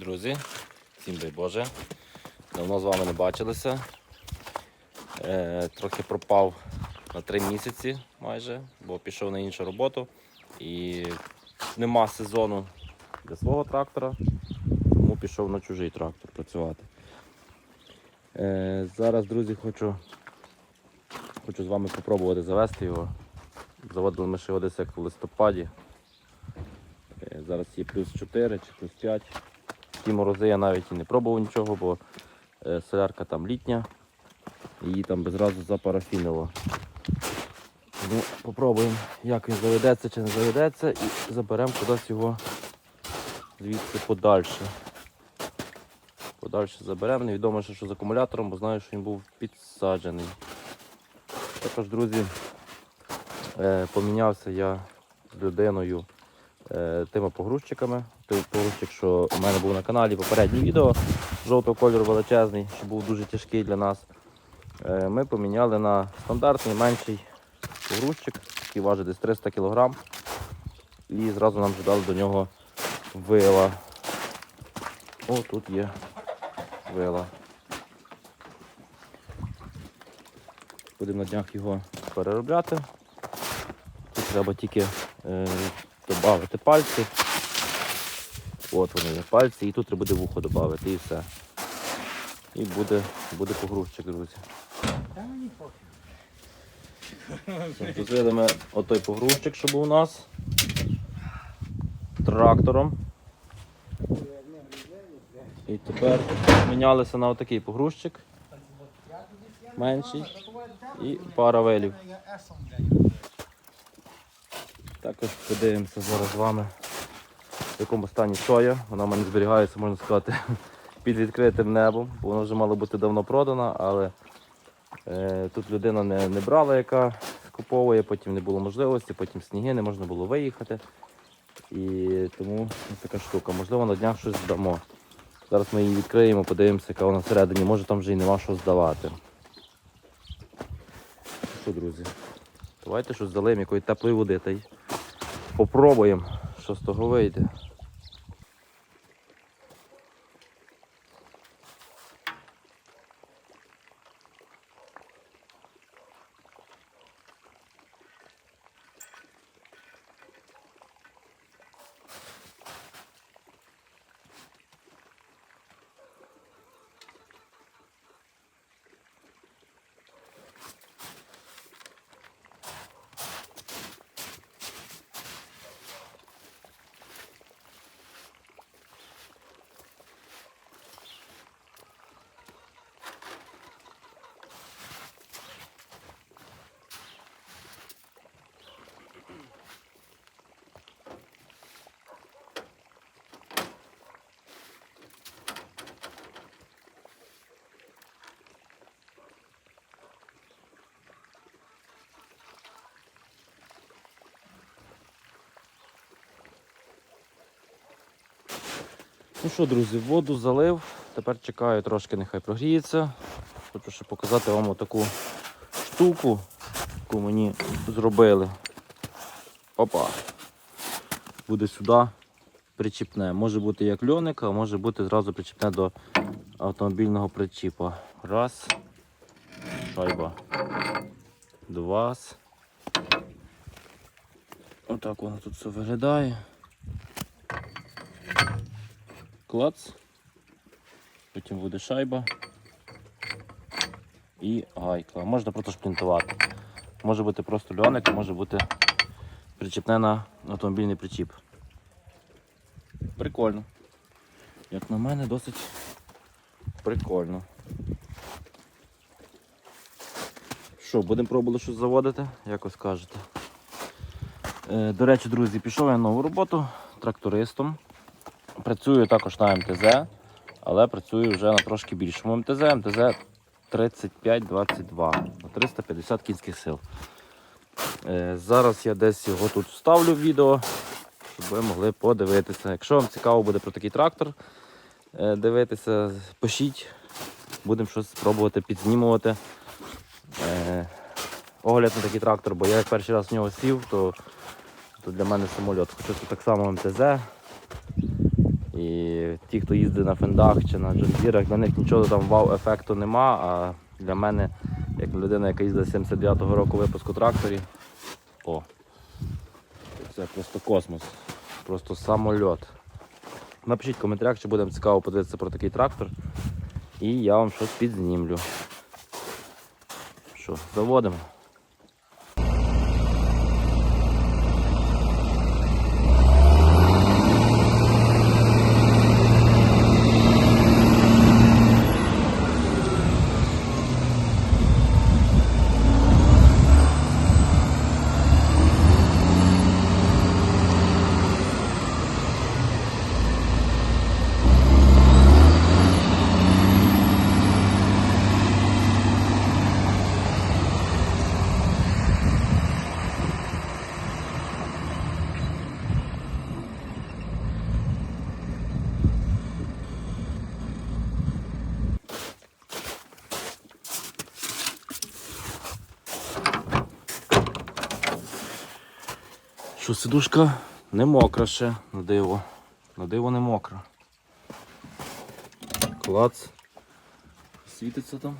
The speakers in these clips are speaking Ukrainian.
Друзі, всім дай Боже. Давно з вами не бачилися. Е, трохи пропав на три місяці майже, бо пішов на іншу роботу і нема сезону для свого трактора, тому пішов на чужий трактор працювати. Е, зараз, друзі, хочу, хочу з вами спробувати завести його. Заводили ми ще його десь як в листопаді. Е, Зараз є плюс 4 чи плюс 5. Ті морози я навіть і не пробував нічого, бо е, солярка там літня, її там безразу запарафінило. Ну, Попробуємо, як він заведеться чи не заведеться, і заберемо кудись його звідси подальше. Подальше заберемо. Невідомо, що з акумулятором, бо знаю, що він був підсаджений. Також, друзі, е, помінявся я з людиною е, тими погрузчиками. Той погрузчик, що у мене був на каналі, попереднє відео жовтого кольору величезний, що був дуже тяжкий для нас. Е, Ми поміняли на стандартний менший погрузчик, який важить десь 300 кг. І зразу нам дали до нього вила. О, тут є вила. Будемо на днях його переробляти. Тут треба тільки е, додати пальці. От вони пальці, і тут треба буде вухо додати і все. І буде, буде погрузчик, друзі. Зустріли ми отой погрузчик, що був у нас. Трактором. І тепер мінялися на отакий погрузчик. Менший. І пара велів. Також подивимося зараз з вами, в якому стані соя. Вона в мене зберігається, можна сказати, під відкритим небом. бо Вона вже мала бути давно продана, але е, тут людина не, не брала, яка скуповує, потім не було можливості, потім сніги, не можна було виїхати. І тому така штука. Можливо, на днях щось здамо. Зараз ми її відкриємо, подивимося, яка вона всередині. Може там вже і нема що здавати. Що, друзі? Давайте щось залиємо якої теплої води та й попробуємо, що з того вийде. Ну що, друзі, воду залив. Тепер чекаю трошки, нехай прогріється. Хочу ще показати вам таку штуку, яку мені зробили. Опа. Буде сюди причіпне. Може бути як льоник, а може бути зразу причіпне до автомобільного причіпа. Раз. Шайба. Два. Отак воно тут все виглядає. Клац, потім буде шайба і гайка. Можна просто шплінтувати. Може бути просто льоник, може бути причіпне на автомобільний причіп. Прикольно. Як на мене, досить прикольно. Що, будемо пробувати щось заводити, як ви скажете. Е, До речі, друзі, пішов я на нову роботу трактористом. Працюю також на МТЗ, але працюю вже на трошки більшому МТЗ, МТЗ 3522 на 350 кінських сил. Е, Зараз я десь його тут вставлю в відео, щоб ви могли подивитися. Якщо вам цікаво буде про такий трактор е, дивитися, пишіть, будемо щось спробувати підзнімувати. Е, Огляд на такий трактор, бо я як перший раз в нього сів, то, то для мене самольот. Хоча це так само МТЗ. І ті, хто їздить на фендах чи на джонзірах, для них нічого там вау-ефекту нема. А для мене, як людина, яка їздила 79-го року випуску тракторів, о, це просто космос, просто самольот. Напишіть в коментарях, чи буде цікаво подивитися про такий трактор. І я вам щось підзнімлю. Що, заводимо. Що сидушка не мокра ще, на диво. На диво не мокра. Клац. Світиться там.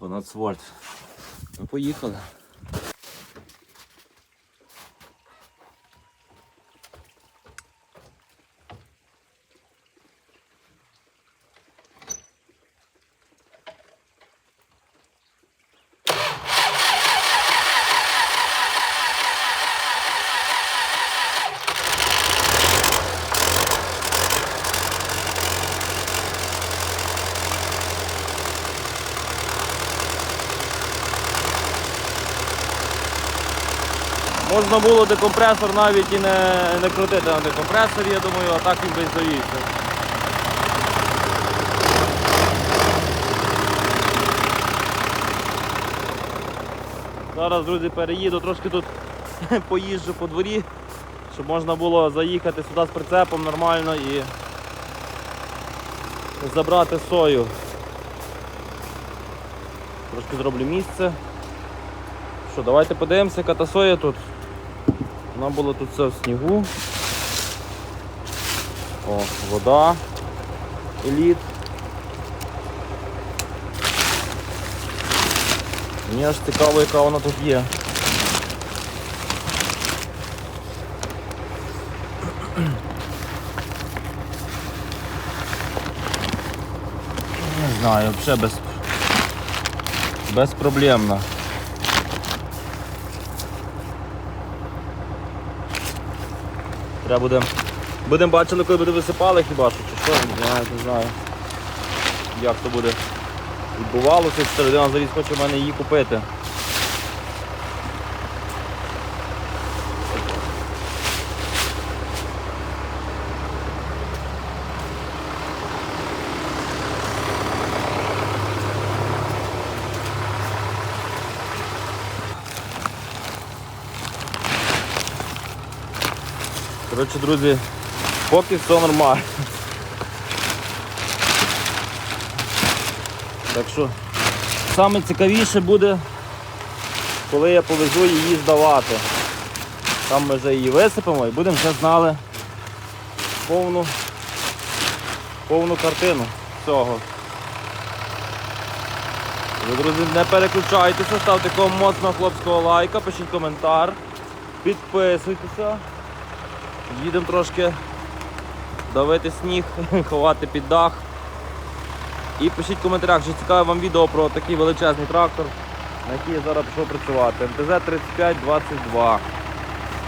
12 вольт. Ми поїхали. Можна було декомпресор навіть і не, не крутити на декомпресорі, я думаю, а так він би завівся. Зараз, друзі, переїду, трошки тут поїжджу по дворі, щоб можна було заїхати сюди з прицепом нормально і забрати сою. Трошки зроблю місце. Що, давайте подивимося, яка та соя тут. Вона була тут все в снігу. О, вода. Еліт. Мені аж цікаво, яка вона тут є. Не знаю, взагалі без... безпроблемно. Треба буде. Будемо бачили, коли буде висипали хіба що, чи що, я не знаю. Як то буде відбувалося, що людина завіз хоче в мене її купити. Коротше, друзі, поки все нормально. Так що саме цікавіше буде, коли я повезу її здавати. Там ми вже її висипемо і будемо вже знали повну, повну картину цього. Ви, друзі, не переключайтеся, ставте кому моцного хлопського лайка, пишіть коментар, підписуйтеся. Їдемо трошки давити сніг, ховати під дах. І пишіть в коментарях, чи цікаве вам відео про такий величезний трактор, на який я зараз пішов працювати. МТЗ-3522.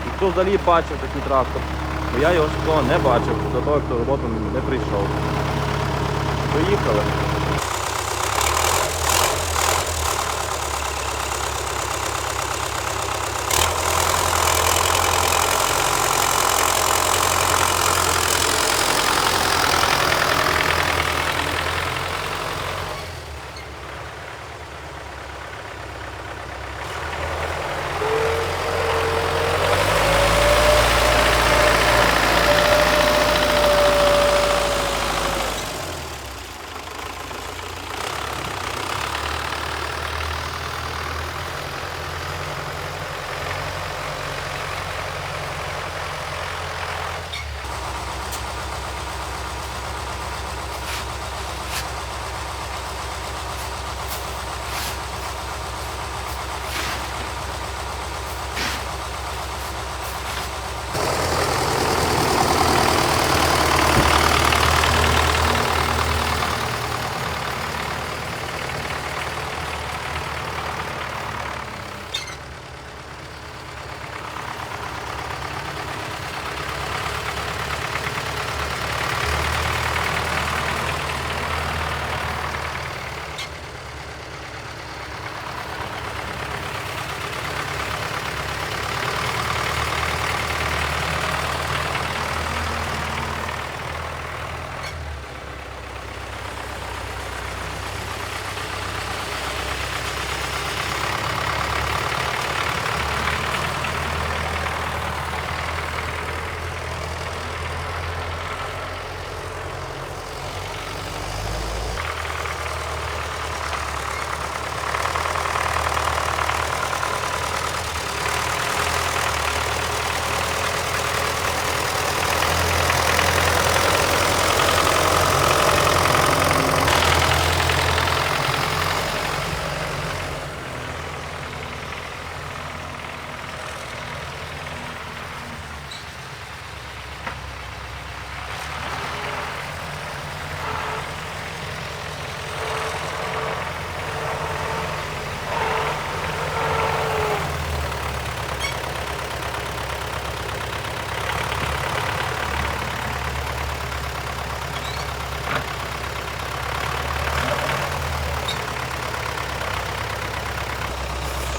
І хто взагалі бачив такий трактор, бо я його ще не бачив, до того, хто роботу не прийшов. Поїхали.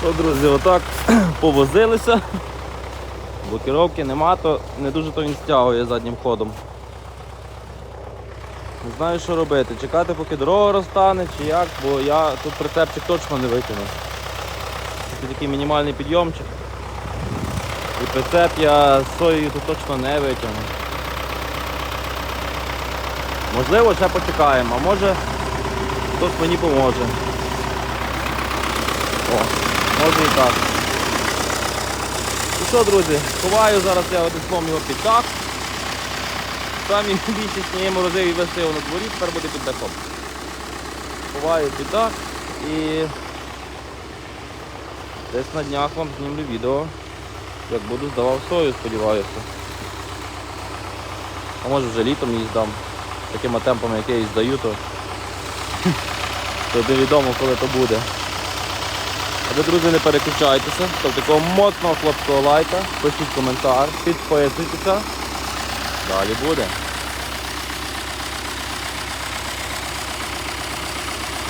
Що, друзі, отак повозилися. Блокировки нема, то не дуже то він стягує заднім ходом. Не знаю, що робити. Чекати, поки дорога розтане чи як, бо я тут прицепчик точно не викину. Це такий мінімальний підйомчик. І прицеп я з соєю тут точно не витягну. Можливо, ще почекаємо, а може хтось мені поможе. Може і так. І що, друзі, ховаю зараз я одним його під дах. Самі більшість цієї морозиві вести його на дворі, тепер буде під дахом. Ховаю під дах і десь на днях вам знімлю відео, як буду здавав сою, сподіваюся. А може вже літом її здам. Такими темпами, як я її здаю, то, то невідомо коли то буде. Ви, друзі, не переключайтеся, ставте такого моцного хлопського лайка, пишіть коментар, підписуйтеся. Далі буде.